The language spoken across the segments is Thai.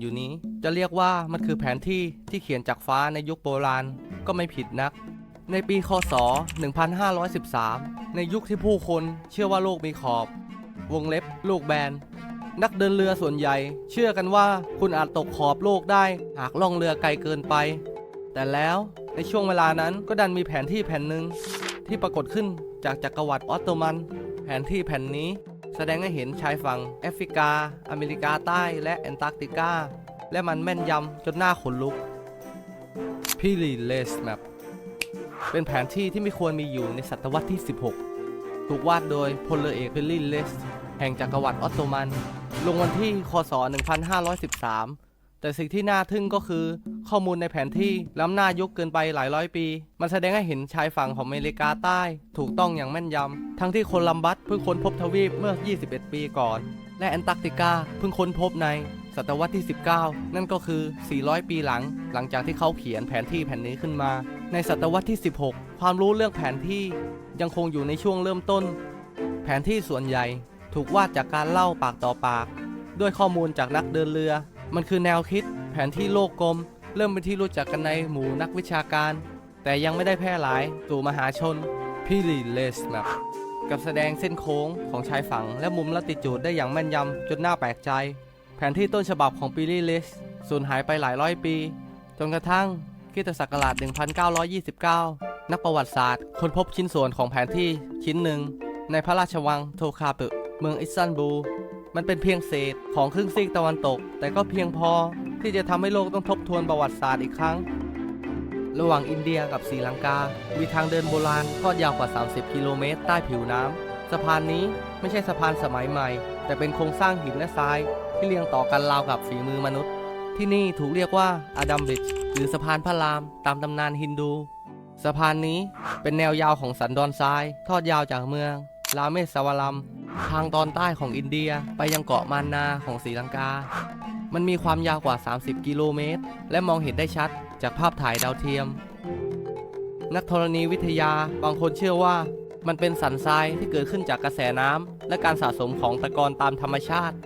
อยู่นี้ จะเรียกว่ามันคือแผนที่ที่เขียนจากฟ้าในยุคโบราณก็ไม่ผิดนัก ในปีคศ 1513 ในยุคที่ผู้คนเชื่อว่าโลกมีขอบ วงเล็บโลกแบน นักเดินเรือส่วนใหญ่ เชื่อกันว่าคุณอาจตกขอบโลกได้หากล่องเรือไกลเกินไป แต่แล้วในช่วงเวลานั้นก็ดันมีแผนที่แผ่นหนึ่งที่ปรากฏขึ้นจากจักรวรรดิออตโตมัน แผนที่แผ่นนี้ แสดงให้เห็นชายฝั่งแอฟริกา อเมริกาใต้และแอนตาร์กติกา และมันแม่นยำจนหน้าขนลุกพิลีเลสแมปเป็นแผนที่ที่ไม่ควรมีอยู่ในศตวรรษที่ 16 ถูกวาดโดยพลเรือเอกพิลีเลสแห่งจักรวรรดิออตโตมัน ลงวันที่ คศ 1513 แต่สิ่งที่น่าทึ่งก็คือ ข้อมูลในแผนที่ล้ำหน้ายุคเกินไปหลายร้อยปี มันแสดงให้เห็นชายฝั่งของอเมริกาใต้ ถูกต้องอย่างแม่นยำ ทั้งที่โคลัมบัสเพิ่งค้นพบทวีปเมื่อ 21 ปีก่อน และแอนตาร์กติกาเพิ่งค้นพบใน ศตวรรษที่ 19 นั่นก็คือ 400 ปีหลัง หลังจากที่เขาเขียนแผนที่แผ่นนี้ขึ้นมา ในศตวรรษที่ 16 ความรู้เรื่องแผนที่ยังคงอยู่ในช่วงเริ่มต้น แผนที่ส่วนใหญ่ถูกวาดจากการเล่าปากต่อปาก ด้วยข้อมูลจากนักเดินเรือ มันคือแนวคิดแผนที่โลกกลม เริ่มเป็นที่รู้จักกันในหมู่นักวิชาการ แต่ยังไม่ได้แพร่หลายสู่มหาชนพี่ลีเลสแมปกับแสดงเส้นโค้งของชายฝั่งและมุมลัติจูดได้อย่างแม่นยำจนน่าแปลกใจ แผนที่ต้นฉบับของปีลีเลสสูญหายไปหลายร้อยปี จนกระทั่งคิตศักราช 1929 นักประวัติศาสตร์ ค้นพบชิ้นส่วนของแผนที่ชิ้นหนึ่ง ในพระราชวังโทคาเปะเมืองอิสตันบูล มันเป็นเพียงเศษของครึ่งซีกตะวันตก แต่ก็เพียงพอที่จะทำให้โลกต้องทบทวนประวัติศาสตร์อีกครั้ง ระหว่างอินเดียกับศรีลังกา มีทางเดินโบราณทอดยาวกว่า 30 กิโลเมตรใต้ผิวน้ำสะพานนี้ไม่ใช่สะพานสมัยใหม่ แต่เป็นโครงสร้างหินและทราย ที่เรียงต่อกันราวกับฝีมือมนุษย์ ที่นี่ถูกเรียกว่าอาดัมบริดจ์หรือสะพานพระราม ตามตำนานฮินดู สะพานนี้เป็นแนวยาวของสันดอนทราย ทอดยาวจากเมืองลาเมสวาลัม ทางตอนใต้ของอินเดียไปยังเกาะมานาของศรีลังกา มันมีความยาวกว่า 30 กิโลเมตร และมองเห็นได้ชัดจากภาพถ่ายดาวเทียม นักธรณีวิทยาบางคนเชื่อว่า มันเป็นสันทรายที่เกิดขึ้นจากกระแสน้ำและการสะสมของตะกอนตามธรรมชาติ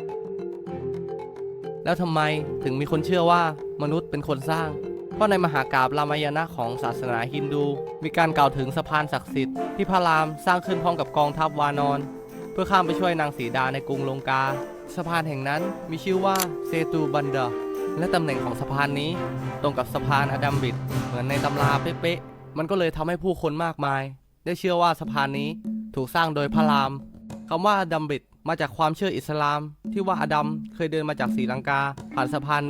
แล้วทำไมถึงมีคนเชื่อว่ามนุษย์เป็นคนสร้าง เพราะในมหากาบรามายณะของศาสนาฮินดู มีการกล่าวถึงสะพานศักดิ์สิทธิ์ที่พระรามสร้างขึ้นพร้อมกับกองทัพวานอน เพื่อข้ามไปช่วยนางสีดาในกรุงลงกา สะพานแห่งนั้นมีชื่อว่าเซตูบันเดาและตำแหน่งของสะพานนี้ ตรงกับสะพานอดัมบิด เหมือนในตำราเป๊ะๆมันก็เลยทำให้ผู้คนมากมาย ได้เชื่อว่าสะพานนี้ถูกสร้างโดยพระรามคำว่าอดัมบิดมาจากความเชื่ออิสลาม ที่ว่าอดัมเคยเดินมาจากศรีลังกาผ่านสะพาน